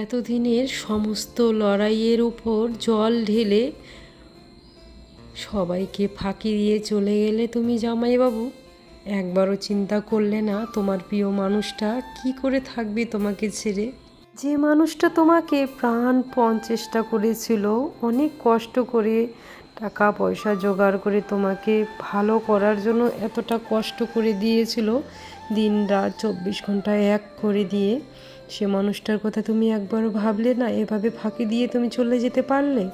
এতদিনের সমস্ত লড়াইয়ের উপর জল ঢেলে সবাইকে ফাঁকি দিয়ে চলে গেলে তুমি জামাইবাবু? একবারও চিন্তা করলে না তোমার প্রিয় মানুষটা কি করে থাকবে তোমাকে ছেড়ে? যে মানুষটা তোমাকে প্রাণপণ চেষ্টা করেছিল, অনেক কষ্ট করে টাকা পয়সা জোগাড় করে তোমাকে ভালো করার জন্য এতটা কষ্ট করে দিয়েছিল দিন রাত চব্বিশ ঘণ্টা এক করে দিয়ে। সে মানুষটার কথা তুমি একবারও ভাবলে না, এভাবে ফাঁকি দিয়ে তুমি চলে যেতে পারলে?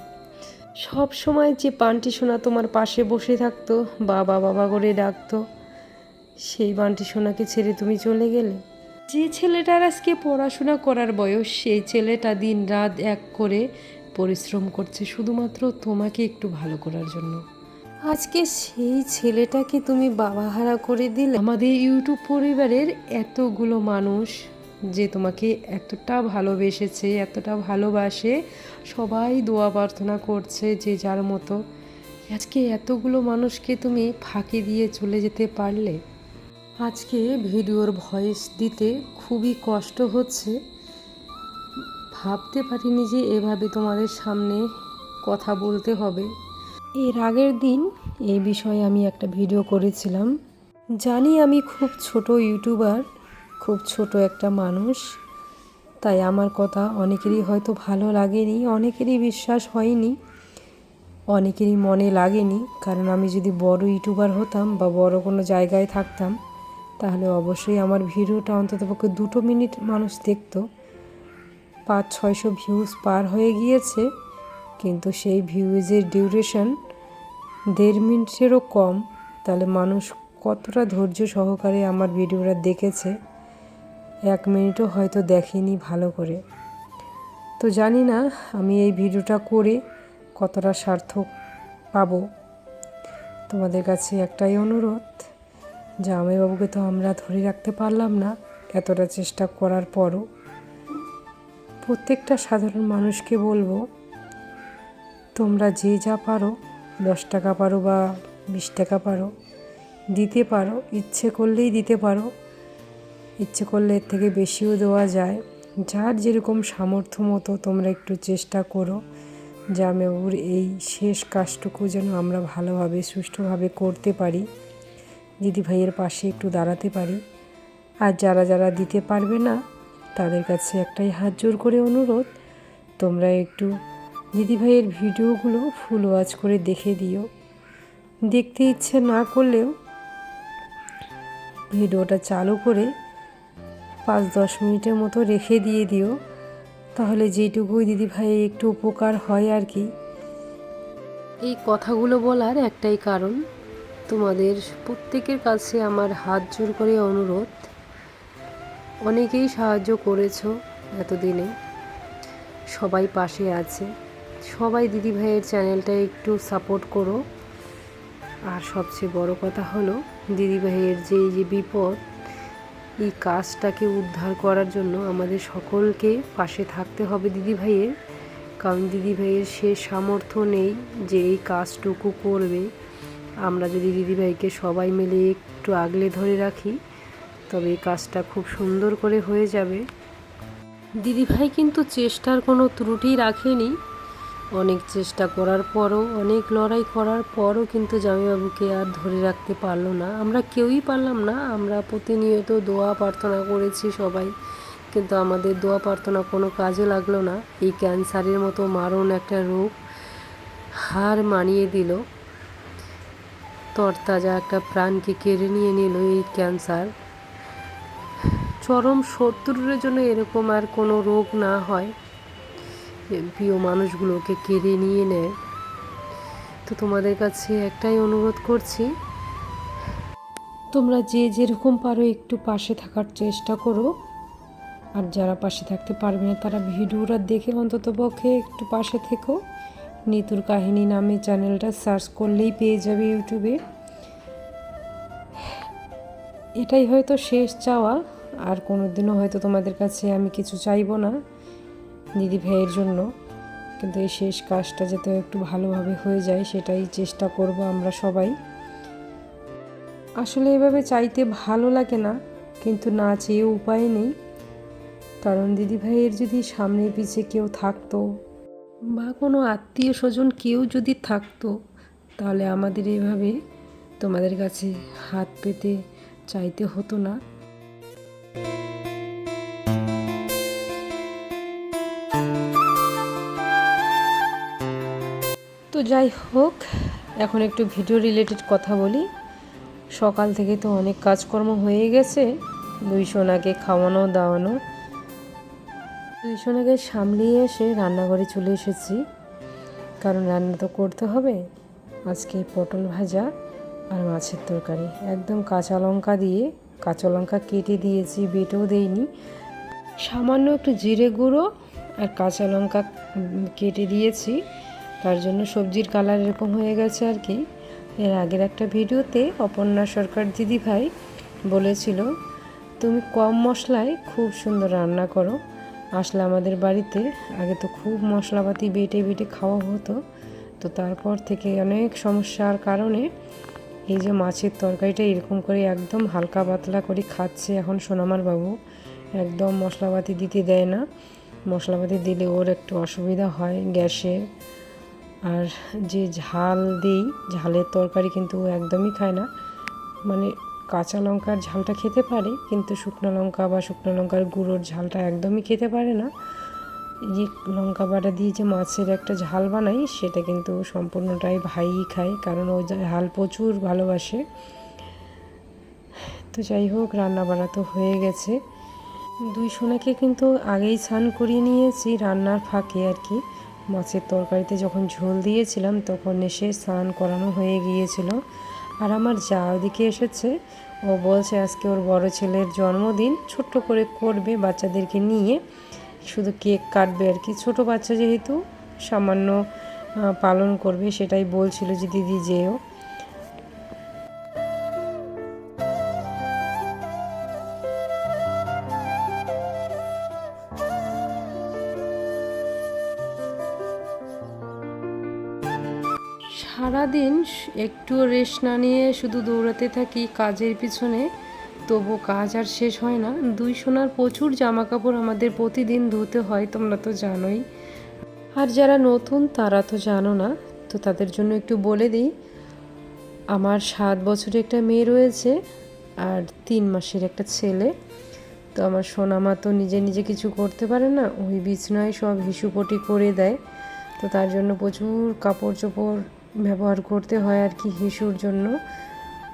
সব সময় যে বান্টি সোনা তোমার পাশে বসে থাকতো, বাবা বাবা করে ডাকতো, সেই বান্টি সোনাকে ছেড়ে তুমি চলে গেলে? যে ছেলেটার আজকে পড়াশোনা করার বয়স, সেই ছেলেটা দিন রাত এক করে পরিশ্রম করছে শুধুমাত্র তোমাকে একটু ভালো করার জন্য। আজকে সেই ছেলেটাকে তুমি বাবাহারা করে দিলে? আমাদের ইউটিউব পরিবারের এতগুলো মানুষ যে তোমাকে এতটা ভালোবেসেছে, এতটা ভালোবাসে, সবাই দোয়া প্রার্থনা করছে যে যার মতো। আজকে এতগুলো মানুষকে তুমি ফাঁকি দিয়ে চলে যেতে পারলে? আজকে ভিডিওর ভয়েস দিতে খুবই কষ্ট হচ্ছে। ভাবতে পারিনি যে এভাবে তোমাদের সামনে কথা বলতে হবে। এর আগের দিন এই বিষয়ে আমি একটা ভিডিও করেছিলাম। জানি আমি খুব ছোট ইউটিউবার খুব ছোট একটা মানুষ, তাই আমার কথা অনেকেরই হয়তো ভালো লাগেনি, অনেকেরই বিশ্বাস হয়নি, অনেকেরই মনে লাগেনি, কারণ আমি যদি বড় ইউটিউবার হতাম বা বড় কোনো জায়গায় থাকতাম, তাহলে অবশ্যই আমার ভিডিওটা অন্ততপক্ষে দুটো মিনিট মানুষ দেখত। পাঁচ, ছয়শো ভিউজ পার হয়ে গিয়েছে, কিন্তু সেই ভিউজের ডিউরেশন দেড় মিনিটেরও কম, তাহলে মানুষ কতটা ধৈর্য সহকারে আমার ভিডিওটা দেখেছে। এক মিনিটও হয়তো দেখেনি ভালো করে। তো জানি না আমি এই ভিডিওটা করে কতটা সার্থক পাবো। তোমাদের কাছে একটাই অনুরোধ, জামাইবাবুকে তো আমরা ধরে রাখতে পারলাম না এতটা চেষ্টা করার পরও। প্রত্যেকটা সাধারণ মানুষকে বলব, তোমরা যে যা পারো, দশ টাকা পারো বা বিশ টাকা পারো, দিতে পারো, ইচ্ছে করলেই দিতে পারো। ইচ্ছে করলে এর থেকে বেশিও দেওয়া যায়। যার যেরকম সামর্থ্য মতো তোমরা একটু চেষ্টা করো জামাইবাবুর এই শেষ কাজটুকু যেন আমরা ভালোভাবে, সুষ্ঠুভাবে করতে পারি। দিদি ভাইয়ের পাশে একটু দাঁড়াতে পারি। আর যারা যারা দিতে পারবে না, তাদের কাছে একটাই হাত জোর করে অনুরোধ, তোমরা একটু দিদিভাইয়ের ভিডিওগুলো ফুল ওয়াচ করে দেখে দিও। দেখতে ইচ্ছে না করলেও ভিডিওটা চালু করে পাঁচ দশ মিনিটের মতো রেখে দিয়ে দিও। তাহলে যেটুকুই দিদিভাই একটু উপকার হয় আর কি। এই কথাগুলো বলার একটাই কারণ, তোমাদের প্রত্যেকের কাছে আমার হাত জোর করে অনুরোধ। অনেকেই সাহায্য করেছ এতদিনে। সবাই পাশে আছে। সবাই দিদিভাইয়ের চ্যানেলটা একটু সাপোর্ট করো। আর সবচেয়ে বড় কথা হলো দিদিভাইয়ের যে যে বিপদ এই কাজটাকে উদ্ধার করার জন্য আমাদের সকলকে পাশে থাকতে হবে দিদিভাইয়ের। কারণ দিদিভাইয়ের সে সামর্থ্য নেই যে এই কাজটুকু করবে। আমরা যদি দিদিভাইকে সবাই মিলে একটু আগলে ধরে রাখি, তবে এই কাজটা খুব সুন্দর করে হয়ে যাবে। দিদিভাই কিন্তু চেষ্টার কোনো ত্রুটি রাখেনি। অনেক চেষ্টা করার পরও, অনেক লড়াই করার পরও কিন্তু জামাইবাবুকে আর ধরে রাখতে পারল না। আমরা কেউই পারলাম না, আমরা প্রতিনিয়ত দোয়া প্রার্থনা করেছি সবাই, কিন্তু আমাদের দোয়া প্রার্থনা কোনো কাজে লাগল না। এই ক্যান্সারের মতো মারণ একটা রোগ হার মানিয়ে দিল। তরতাজা একটা প্রাণকে কেড়ে নিয়ে নিল এই ক্যান্সার। চরম শত্রুরের জন্য এরকম আর কোনো রোগ না হয়। প্রিয় মানুষগুলোকে কেড়ে নিয়ে নেয়। তো তোমাদের কাছে একটাই অনুরোধ করছি, তোমরা যে যেরকম পারো একটু পাশে থাকার চেষ্টা করো। আর যারা পাশে থাকতে পারবে না, তারা ভিডিওটা দেখে অন্তত পক্ষে একটু পাশে থেকো। নিতুর কাহিনী নামে চ্যানেলটা সার্চ করলেই পেয়ে যাবে ইউটিউবে। এটাই হয়তো শেষ চাওয়া, আর কোনো দিনও হয়তো তোমাদের কাছে আমি কিছু চাইব না। দিদি ভাইয়ের জন্য। কিন্তু এই শেষ কাজটা যাতে একটু ভালোভাবে হয়ে যায়, সেটাই চেষ্টা করব আমরা সবাই। আসলে এভাবে চাইতে ভালো লাগে না, কিন্তু না চেয়ে উপায় নেই। কারণ দিদিভাইয়ের যদি সামনে পিছে কেউ থাকতো বা কোনো আত্মীয় স্বজন কেউ যদি থাকতো, তাহলে আমাদের এভাবে তোমাদের কাছে হাত পেতে চাইতে হতো না। তো যাই হোক, এখন একটু ভিডিও রিলেটেড কথা বলি। সকাল থেকে তো অনেক কাজকর্ম হয়ে গেছে। দুই সোনাকে খাওয়ানো, দাওয়ানো। দুই সোনাকে সামলিয়ে এসে রান্নাঘরে চলে এসেছি। কারণ রান্না তো করতে হবে। আজকে পটল ভাজা আর মাছের তরকারি। একদম কাঁচা লঙ্কা দিয়ে, কাঁচা লঙ্কা কেটে দিয়েছি, বেটেও দেইনি। সামান্য একটু জিরে গুঁড়ো আর কাঁচা লঙ্কা কেটে দিয়েছি। তার জন্য সবজির কালার এরকম হয়ে গেছে আর কি। এর আগের একটা ভিডিওতে অপর্ণা সরকার দিদি ভাই বলেছিল, তুমি কম মশলায় খুব সুন্দর রান্না করো। আসলে আমাদের বাড়িতে আগে তো খুব মশলাপাতি বেটে বেটে খাওয়া হতো। তো তারপর থেকে অনেক সমস্যার কারণে এই যে মাছের তরকারিটা এরকম করে একদম হালকা পাতলা করে খাচ্ছে এখন সোনামার বাবু। একদম মশলাপাতি দিতে দেয় না। মশলাপাতি দিলে ওর একটু অসুবিধা হয় গ্যাসের। আর যে ঝাল দিই, ঝালের তরকারি কিন্তু একদমই খায় না। মানে কাঁচা লঙ্কার ঝালটা খেতে পারে, কিন্তু শুকনো লঙ্কা বা শুকনো লঙ্কার গুঁড়োর ঝালটা একদমই খেতে পারে না। যে লঙ্কা বাটা দিয়ে যে মাছের একটা ঝাল বানাই, সেটা কিন্তু সম্পূর্ণটাই ভাইই খায়, কারণ ও ঝাল প্রচুর ভালোবাসে। তো যাই হোক রান্না বান্না তো হয়ে গেছে। দুই সোনাকে কিন্তু আগেই স্নান করিয়ে নিয়েছি, রান্নার ফাঁকে আর কি। মাছের তরকারিতে যখন ঝোল দিয়েছিলাম, তখন এসে স্নান করানো হয়ে গিয়েছিল। আর আমার যা ওদিকে এসেছে, ও বলছে আজকে ওর বড় ছেলের জন্মদিন, ছোট্ট করে করবে বাচ্চাদেরকে নিয়ে। শুধু কেক কাটবে আর কি। ছোট বাচ্চা যেহেতু, সামান্য পালন করবে, সেটাই বলছিল যে দিদি যেও। সারাদিন একটু রেস্ট না নিয়ে শুধু দৌড়াতে থাকি কাজের পিছনে, তবু কাজ আর শেষ হয় না। দুই সোনার প্রচুর জামা কাপড় আমাদের প্রতিদিন ধুতে হয়, তোমরা তো জানোই। আর যারা নতুন, তারা তো জানো না। তো তাদের জন্য একটু বলে দিই, আমার সাত বছরের একটা মেয়ে রয়েছে আর তিন মাসের একটা ছেলে। তো আমার সোনামা তো নিজে নিজে কিছু করতে পারে না, ওই বিছনায় সব হিসুপটি করে দেয়। তো তার জন্য প্রচুর কাপড় চোপড় ব্যবহার করতে হয় আর কি হিসুর জন্য।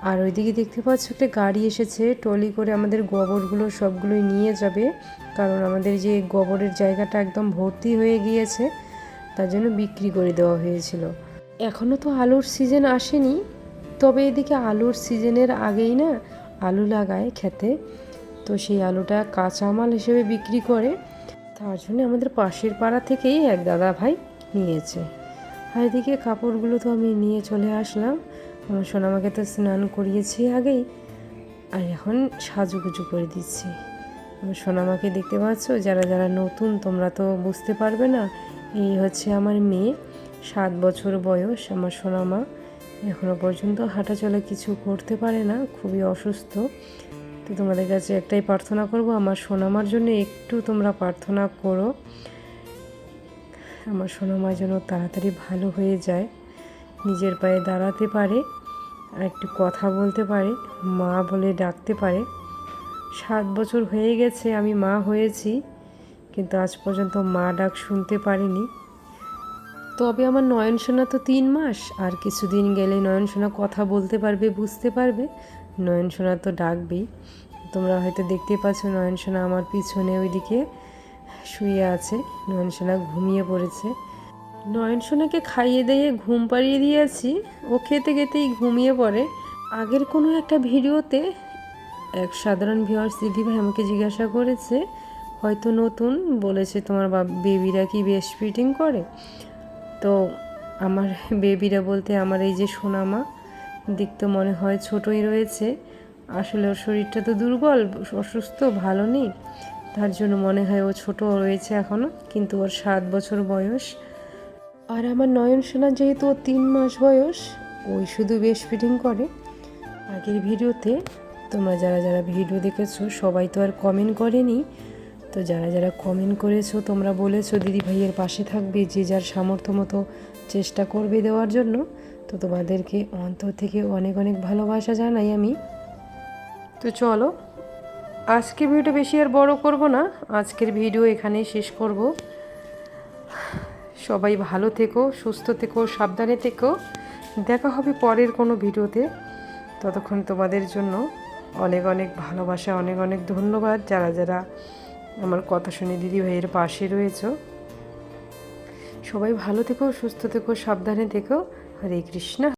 আর ওইদিকে দেখতে পাচ্ছ একটা গাড়ি এসেছে টলি করে আমাদের গোবরগুলো সবগুলোই নিয়ে যাবে। কারণ আমাদের যে গোবরের জায়গাটা একদম ভর্তি হয়ে গিয়েছে, তার জন্য বিক্রি করে দেওয়া হয়েছিল। এখনও তো আলুর সিজন আসেনি, তবে এদিকে আলুর সিজনের আগেই না আলু লাগায় খেতে। তো সেই আলুটা কাঁচা মাল হিসেবে বিক্রি করে, তার জন্য আমাদের পাশের পাড়া থেকেই এক দাদা ভাই নিয়েছে। আর এদিকে কাপড়গুলো তো আমি নিয়ে চলে আসলাম। আমার সোনামাকে তো স্নান করিয়েছি আগেই। আর এখন সাজুগুজু করে দিচ্ছি। আমার সোনামাকে দেখতে পাচ্ছ? যারা যারা নতুন, তোমরা তো বুঝতে পারবে না। এই হচ্ছে আমার মেয়ে, সাত বছর বয়স আমার সোনামা এখনও পর্যন্ত হাঁটা চলা কিছু করতে পারে না, খুবই অসুস্থ। তো তোমাদের কাছে একটাই প্রার্থনা করব, আমার সোনামার জন্য একটু তোমরা প্রার্থনা করো। আমার সোনামা যেন তাড়াতাড়ি ভালো হয়ে যায়, নিজের পায়ে দাঁড়াতে পারে, আর একটু কথা বলতে পারে, মা বলে ডাকতে পারে। সাত বছর হয়ে গেছে আমি মা হয়েছি, কিন্তু আজ পর্যন্ত মা ডাক শুনতে পারিনি। তবে আমার নয়ন সোনা তো তিন মাস, আর কিছুদিন গেলে নয়ন সোনা কথা বলতে পারবে, বুঝতে পারবে। নয়ন সোনা তো ডাকবেই। তোমরা হয়তো দেখতে পাচ্ছ নয়ন সোনা আমার পিছনে ওইদিকে শুয়ে আছে। নয়ন সোনা ঘুমিয়ে পড়েছে। নয়ন সোনাকে খাইয়ে দিয়ে ঘুম পাড়িয়ে দিয়েছি ও খেতে খেতেই ঘুমিয়ে পড়ে। আগের কোনো একটা ভিডিওতে এক সাধারণ ভিউয়ার্স দিদি ভাই আমাকে জিজ্ঞাসা করেছে, হয়তো নতুন? বলেছে, তোমার বেবিরা কি বেশ ফিটিং করে? তো আমার বেবিরা বলতে, আমার এই যে সোনামা, দেখতে মনে হয় ছোটই রয়েছে। আসলে ওর শরীরটা তো দুর্বল, অসুস্থ, ভালো নেই। তার জন্য মনে হয় ও ছোট রয়েছে এখনও কিন্তু ওর সাত বছর বয়স। আর আমার নয়ন সোনা যেহেতু ওর তিন মাস বয়স, ওই শুধু বেশ ফিটিং করে। আগের ভিডিওতে তোমরা যারা যারা ভিডিও দেখেছ, সবাই তো আর কমেন্ট করেনি। তো যারা যারা কমেন্ট করেছ, তোমরা বলেছ দিদি ভাইয়ের পাশে থাকবে, যে যার সামর্থ্য মতো চেষ্টা করবে দেওয়ার জন্য। তো তোমাদেরকে অন্তর থেকে অনেক অনেক ভালোবাসা জানাই আমি। তো চলো আজকে ভিডিওটা বেশি আর বড় করব না। আজকের ভিডিও এখানেই শেষ করব। সবাই ভালো থেকো, সুস্থ থেকো, সাবধানে থেকো। দেখা হবে পরের কোনো ভিডিওতে। ততক্ষণ তোমাদের জন্য অনেক অনেক ভালোবাসা, অনেক অনেক ধন্যবাদ। যারা যারা আমার কথা শুনে দিদি ভাইয়ের পাশে রয়েছে, সবাই ভালো থেকো, সুস্থ থেকো, সাবধানে থেকো। হরে কৃষ্ণ।